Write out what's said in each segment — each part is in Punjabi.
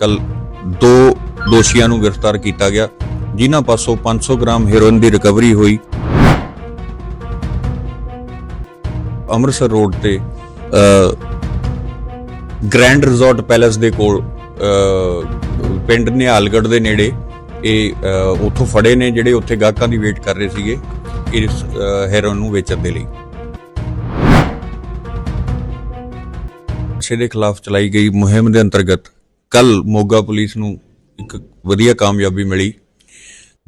ਕੱਲ ਦੋ ਦੋਸ਼ੀਆਂ ਨੂੰ ਗ੍ਰਿਫਤਾਰ ਕੀਤਾ ਗਿਆ, ਜਿਨ੍ਹਾਂ ਪਾਸੋਂ 500 ਗ੍ਰਾਮ ਹੈਰੋਇਨ ਦੀ ਰਿਕਵਰੀ ਹੋਈ। ਅੰਮ੍ਰਿਤਸਰ ਰੋਡ ਤੇ ਗ੍ਰੈਂਡ ਰਿਜ਼ੋਰਟ ਪੈਲੇਸ ਦੇ ਕੋਲ ਪਿੰਡ ਨਿਹਾਲਗੜ੍ਹ ਦੇ ਨੇੜੇ ਇਹ ਉੱਥੋਂ ਫੜੇ ਨੇ ਜਿਹੜੇ ਉੱਥੇ ਗਾਹਕਾਂ ਦੀ ਵੇਟ ਕਰ ਰਹੇ ਸੀਗੇ ਇਸ ਹੈਰੋਇਨ ਨੂੰ ਵੇਚਣ ਦੇ ਲਈ। ਨਸ਼ੇ ਦੇ ਖਿਲਾਫ ਚਲਾਈ ਗਈ ਮੁਹਿੰਮ ਦੇ ਅੰਤਰਗਤ ਕੱਲ ਮੋਗਾ ਪੁਲਿਸ ਨੂੰ ਇੱਕ ਵਧੀਆ ਕਾਮਯਾਬੀ ਮਿਲੀ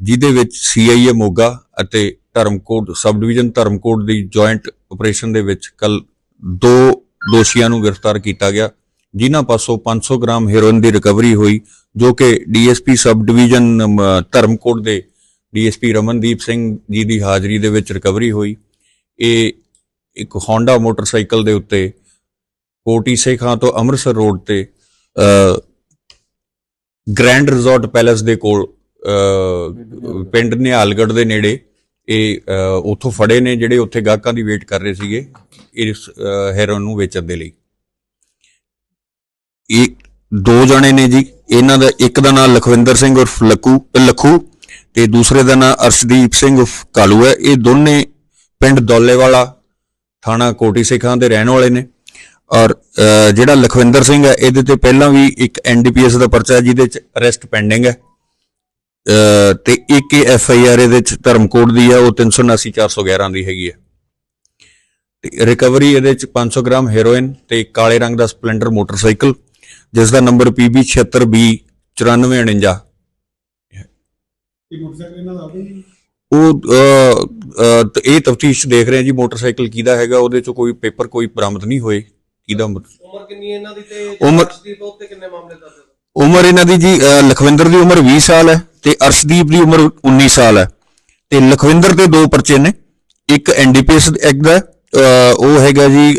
ਜਿਹਦੇ ਵਿੱਚ ਸੀਆਈਏ ਮੋਗਾ ਅਤੇ ਧਰਮਕੋਟ ਸਬ ਡਿਵੀਜ਼ਨ ਧਰਮਕੋਟ ਦੀ ਜੁਆਇੰਟ ਆਪਰੇਸ਼ਨ ਦੇ ਵਿੱਚ ਕੱਲ ਦੋ ਦੋਸ਼ੀਆਂ ਨੂੰ ਗ੍ਰਿਫਤਾਰ ਕੀਤਾ ਗਿਆ ਜਿਨ੍ਹਾਂ ਪਾਸੋਂ 500 ਗ੍ਰਾਮ ਹੈਰੋਇਨ ਦੀ ਰਿਕਵਰੀ ਹੋਈ ਜੋ ਕਿ DSP sub division um, Dharamkot ਦੇ ਡੀਐਸਪੀ ਰਮਨਦੀਪ ਸਿੰਘ ਜੀ ਦੀ ਹਾਜ਼ਰੀ ਦੇ ਵਿੱਚ ਰਿਕਵਰੀ ਹੋਈ। ਇਹ ਇੱਕ ਹੋਂਡਾ ਮੋਟਰਸਾਈਕਲ ਦੇ ਉੱਤੇ ਕੋਟੀ ਸੇਖਾਂ ਤੋਂ ਅੰਮ੍ਰਿਤਸਰ ਰੋਡ ਤੇ ਗ੍ਰੈਂਡ ਰਿਜ਼ੋਰਟ ਪੈਲੇਸ ਦੇ ਕੋਲ ਪਿੰਡ ਨਿਹਾਲਗੜ੍ਹ ਦੇ ਨੇੜੇ ਇਹ ਉੱਥੋਂ ਫੜੇ ਨੇ ਜਿਹੜੇ ਉੱਥੇ ਗਾਹਕਾਂ ਦੀ ਵੇਟ ਕਰ ਰਹੇ ਸੀਗੇ ਇਸ ਅ, ਹੈਰੋਇਨ ਨੂੰ ਵੇਚਣ ਦੇ ਲਈ। ਇਹ ਦੋ ਜਣੇ ਨੇ ਜੀ ਇਹਨਾਂ ਦਾ ਇੱਕ ਦਾ ਨਾਮ ਲਖਵਿੰਦਰ ਸਿੰਘ ਉਰਫ ਲੱਕੂ ਲੱਖੂ ਤੇ ਦੂਸਰੇ ਦਾ ਨਾਮ ਅਰਸ਼ਦੀਪ ਸਿੰਘ ਉਰਫ ਕਾਲੂ ਹੈ। ਇਹ ਦੋਨੇ ਪਿੰਡ ਦੌਲੇਵਾਲਾ ਥਾਣਾ ਕੋਟੀ ਸਿੱਖਾਂ ਦੇ ਰਹਿਣ ਵਾਲੇ ਨੇ। ਔਰ ਜਿਹੜਾ ਲਖਵਿੰਦਰ ਸਿੰਘ ਹੈ ਇਹਦੇ ਤੇ ਪਹਿਲਾਂ ਵੀ ਇੱਕ ਐਨਡੀਪੀਐਸ ਦਾ ਪਰਚਾ ਹੈ ਜਿਹਦੇ ਚ ਅਰੈਸਟ ਪੈਂਡਿੰਗ ਹੈ। ਤੇ ਇੱਕ ਐਫ ਆਈ ਆਰ ਇਹਦੇ ਚ ਧਰਮਕੋਟ ਦੀ ਹੈ ਉਹ 379 411 ਦੀ ਹੈਗੀ ਹੈ। ਤੇ ਰਿਕਵਰੀ ਇਹਦੇ ਚ 500 ਗ੍ਰਾਮ ਹੈਰੋਇਨ ਤੇ ਕਾਲੇ ਰੰਗ ਦਾ ਸਪਲੈਂਡਰ ਮੋਟਰਸਾਈਕਲ ਜਿਸ ਦਾ ਨੰਬਰ PB 76B 9449 ਇਹ ਮੋਟਰਸਾਈਕਲ ਇਹਨਾਂ ਦਾ ਆਪੇ ਉਹ ਇਹ ਤਫਤੀਸ਼ ਦੇਖ ਰਹੇ ਹਾਂ ਜੀ ਮੋਟਰਸਾਈਕਲ ਕਿਹਦਾ ਹੈਗਾ ਉਹਦੇ ਚ ਕੋਈ ਪੇਪਰ ਕੋਈ ਬਰਾਮਦ ਨਹੀਂ ਹੋਏ। ਕਿਹਦਾ ਉਮਰ? ਕਿੰਨੀ ਹੈ ਇਹਨਾਂ ਦੀ ਤੇ ਉਮਰ- ਅਰਸ਼ਦੀਪ ਉੱਤੇ ਕਿੰਨੇ ਮਾਮਲੇ ਦਰਜ ਹੈ? ਉਮਰ ਇਹਨਾਂ ਦੀ ਜੀ ਲਖਵਿੰਦਰ ਦੀ ਉਮਰ 20 ਸਾਲ ਹੈ ਤੇ ਅਰਸ਼ਦੀਪ ਦੀ ਉਮਰ 19 ਸਾਲ ਹੈ। ਤੇ ਲਖਵਿੰਦਰ ਦੇ ਦੋ ਪਰਚੇ ਨੇ। ਇੱਕ ਐਨਡੀਪੀਐਸ ਐਕਟ ਦਾ ਉਹ ਹੈਗਾ ਜੀ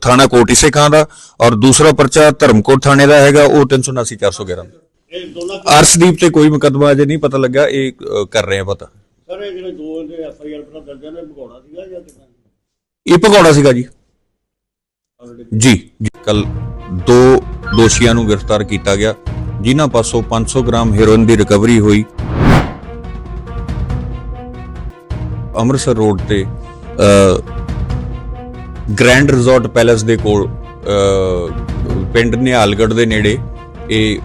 ਥਾਣਾ ਕੋਟੀ ਸੇਖਾਂ ਦਾ ਔਰ ਦੂਸਰਾ ਪਰਚਾ ਧਰਮਕੋਟ ਥਾਣੇ ਦਾ ਹੈਗਾ ਉਹ 379 411 ਇਹ ਦੋਨਾਂ ਅਰਸ਼ਦੀਪ ਤੇ ਕੋਈ ਮੁਕੱਦਮਾ ਅਜੇ ਨਹੀਂ ਪਤਾ ਲੱਗਾ ਇਹ ਕਰ ਰਹੇ ਆ ਪਤਾ। ਸਰ ਇਹ ਜਿਹੜੇ ਦੋ ਦੇ ਐਫ ਆਈ ਆਰ ਪਰ ਦਰਜ ਨੇ ਭਗੌੜਾ ਸੀਗਾ ਜਾਂ ਕਿਦਾਂ? ਇਹ ਭਗੌੜਾ ਸੀਗਾ ਜੀ। ਜੀ ਕੱਲ ਦੋ ਦੋਸ਼ੀਆਂ ਨੂੰ ਗ੍ਰਿਫਤਾਰ ਕੀਤਾ ਗਿਆ। ਜਿਨ੍ਹਾਂ ਪਾਸੋਂ 500 ਗ੍ਰਾਮ ਹੈਰੋਇਨ ਦੀ ਰਿਕਵਰੀ ਹੋਈ। ਅੰਮ੍ਰਿਤਸਰ ਰੋਡ ਤੇ ਗ੍ਰੈਂਡ ਰਿਜ਼ੋਰਟ ਪੈਲੇਸ ਦੇ ਕੋਲ ਪਿੰਡ ਨਿਹਾਲਗੜ੍ਹ ਦੇ ਨੇੜੇ ਇਹ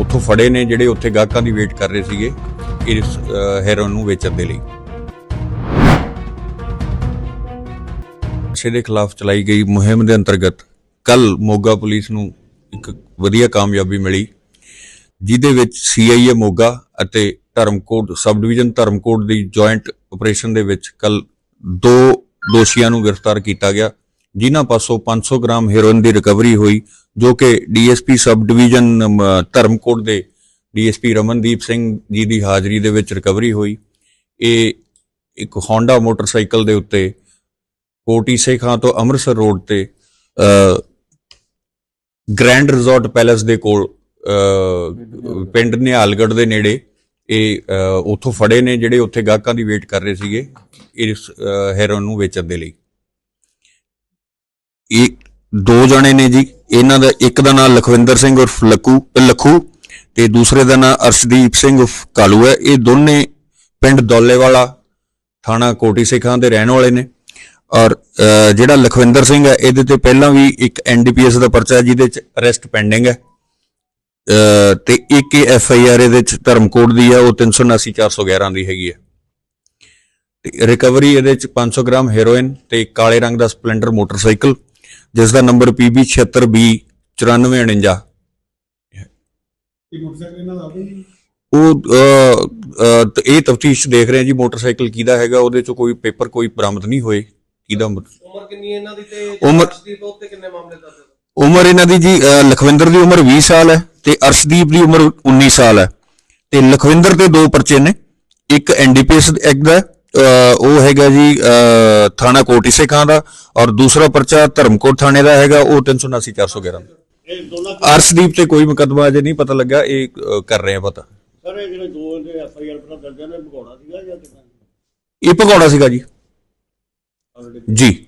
ਉੱਥੋਂ ਫੜੇ ਨੇ, ਜਿਹੜੇ ਉੱਥੇ ਗਾਹਕਾਂ ਦੀ ਵੇਟ ਕਰ ਰਹੇ ਸੀਗੇ ਇਸ ਹੈਰੋਇਨ ਨੂੰ ਵੇਚਣ ਦੇ ਲਈ। ਨਸ਼ੇ ਦੇ ਖਿਲਾਫ ਚਲਾਈ ਗਈ ਮੁਹਿੰਮ ਦੇ ਅੰਤਰਗਤ ਕੱਲ ਮੋਗਾ ਪੁਲਿਸ ਨੂੰ ਇੱਕ ਵਧੀਆ ਕਾਮਯਾਬੀ ਮਿਲੀ, ਜਿਹਦੇ ਵਿੱਚ ਸੀਆਈਏ ਮੋਗਾ ਅਤੇ ਧਰਮਕੋਟ ਸਬ ਡਿਵੀਜ਼ਨ ਧਰਮਕੋਟ ਦੀ ਜੁਆਇੰਟ ਆਪਰੇਸ਼ਨ ਦੇ ਵਿੱਚ ਕੱਲ ਦੋ ਦੋਸ਼ੀਆਂ ਨੂੰ ਗ੍ਰਿਫਤਾਰ ਕੀਤਾ ਗਿਆ, ਜਿਨ੍ਹਾਂ ਪਾਸੋਂ 500 ਗ੍ਰਾਮ ਹੈਰੋਇਨ ਦੀ ਰਿਕਵਰੀ ਹੋਈ, ਜੋ ਕਿ ਡੀਐਸਪੀ ਸਬ ਡਿਵੀਜ਼ਨ ਧਰਮਕੋਟ ਦੇ ਡੀਐਸਪੀ ਰਮਨਦੀਪ ਸਿੰਘ ਜੀ ਦੀ ਹਾਜ਼ਰੀ ਦੇ ਵਿੱਚ ਰਿਕਵਰੀ ਹੋਈ। ਇਹ ਇੱਕ ਹੋਂਡਾ ਮੋਟਰਸਾਈਕਲ ਦੇ ਉੱਤੇ ਕੋਟੀ ਸੇਖਾਂ ਤੋਂ ਅੰਮ੍ਰਿਤਸਰ ਰੋਡ ਤੇ ਅ, ਗ੍ਰੈਂਡ ਰਿਜ਼ੋਰਟ ਪੈਲੇਸ ਦੇ ਕੋਲ ਅ, ਪਿੰਡ ਨਿਹਾਲਗੜ੍ਹ ਦੇ ਨੇੜੇ ਇਹ ਅ, ਉੱਥੋਂ ਫੜੇ ਨੇ ਜਿਹੜੇ ਉੱਥੇ ਗਾਹਕਾਂ ਦੀ ਵੇਟ ਕਰ ਰਹੇ ਸੀਗੇ ਇਸ ਅ, ਹੈਰੋਇਨ ਨੂੰ ਵੇਚਣ ਦੇ ਲਈ। ਇਹ ਦੋ ਜਣੇ ਨੇ ਜੀ ਇਹਨਾਂ ਦਾ ਇੱਕ ਦਾ ਨਾਮ ਲਖਵਿੰਦਰ ਸਿੰਘ ਉਰਫ ਲੱਕੂ ਲੱਖੂ ਤੇ ਦੂਸਰੇ ਦਾ ਨਾਮ ਅਰਸ਼ਦੀਪ ਸਿੰਘ ਉਰਫ ਕਾਲੂ ਹੈ। ਇਹ ਦੋਨੇ ਪਿੰਡ ਦੌਲੇਵਾਲਾ ਥਾਣਾ ਕੋਟੀ ਸਿੱਖਾਂ ਦੇ ਰਹਿਣ ਵਾਲੇ ਨੇ। ਔਰ ਜਿਹੜਾ ਲਖਵਿੰਦਰ ਸਿੰਘ ਹੈ ਇਹਦੇ ਤੇ ਪਹਿਲਾਂ ਵੀ ਇੱਕ ਐਨਡੀਪੀਐਸ ਦਾ ਪਰਚਾ ਹੈ ਜਿਹਦੇ ਚ ਅਰੈਸਟ ਪੈਂਡਿੰਗ ਹੈ। ਤੇ ਇੱਕ ਐਫ ਆਈ ਆਰ ਇਹਦੇ ਚ ਧਰਮਕੋਟ ਦੀ ਹੈ ਉਹ 379 411 ਦੀ ਹੈਗੀ ਹੈ। ਤੇ ਰਿਕਵਰੀ ਇਹਦੇ ਚ 500 ਗ੍ਰਾਮ ਹੈਰੋਇਨ ਤੇ ਕਾਲੇ ਰੰਗ ਦਾ ਸਪਲੈਂਡਰ ਮੋਟਰਸਾਈਕਲ ਜਿਸ ਦਾ ਨੰਬਰ PB 76B 9449 ਇਹ ਮੋਟਰਸਾਈਕਲ ਇਹਨਾਂ ਦਾ ਆਪੇ ਹੀ ਉਹ ਇਹ ਤਫਤੀਸ਼ ਦੇਖ ਰਹੇ ਹਾਂ ਜੀ ਮੋਟਰਸਾਈਕਲ ਕਿਹਦਾ ਹੈਗਾ ਉਹਦੇ ਚ ਕੋਈ ਪੇਪਰ ਕੋਈ ਬਰਾਮਦ ਨਹੀਂ ਹੋਏ। ਕਿਹਦਾ ਉਮਰ ਕਿੰਨੀ ਹੈ ਇਹਨਾਂ ਦੀ ਤੇ ਉਮਰ- ਅਰਸ਼ਦੀਪ ਉੱਤੇ ਕਿੰਨੇ ਮਾਮਲੇ ਦਰਜ ਹੈ? ਉਮਰ ਇਹਨਾਂ ਦੀ ਜੀ ਲਖਵਿੰਦਰ ਦੀ ਉਮਰ 20 ਸਾਲ ਹੈ ਤੇ ਅਰਸ਼ਦੀਪ ਦੀ ਉਮਰ 19 ਸਾਲ ਹੈ। ਤੇ ਲਖਵਿੰਦਰ ਦੇ ਦੋ ਪਰਚੇ ਨੇ। ਇੱਕ ਐਨਡੀਪੀਐਸ ਐਕਟ ਦਾ ਉਹ ਹੈਗਾ ਜੀ ਥਾਣਾ ਕੋਟੀ ਸੇਖਾਂ ਦਾ ਔਰ ਦੂਸਰਾ ਪਰਚਾ ਧਰਮਕੋਟ ਥਾਣੇ ਦਾ ਹੈਗਾ ਉਹ 379 411 ਇਹ ਦੋਨਾਂ ਅਰਸ਼ਦੀਪ ਤੇ ਕੋਈ ਮੁਕੱਦਮਾ ਅਜੇ ਨਹੀਂ ਪਤਾ ਲੱਗਾ ਇਹ ਕਰ ਰਹੇ ਆ ਪਤਾ। ਸਰ ਇਹ ਜਿਹੜੇ ਦੋ ਦੇ ਐਫ ਆਈ ਆਰ ਪਰ ਦਰਜ ਨੇ ਭਗੌੜਾ ਸੀਗਾ ਜਾਂ ਕਿਦਾਂ? ਇਹ ਭਗੌੜਾ ਸੀਗਾ ਜੀ। ਜੀ।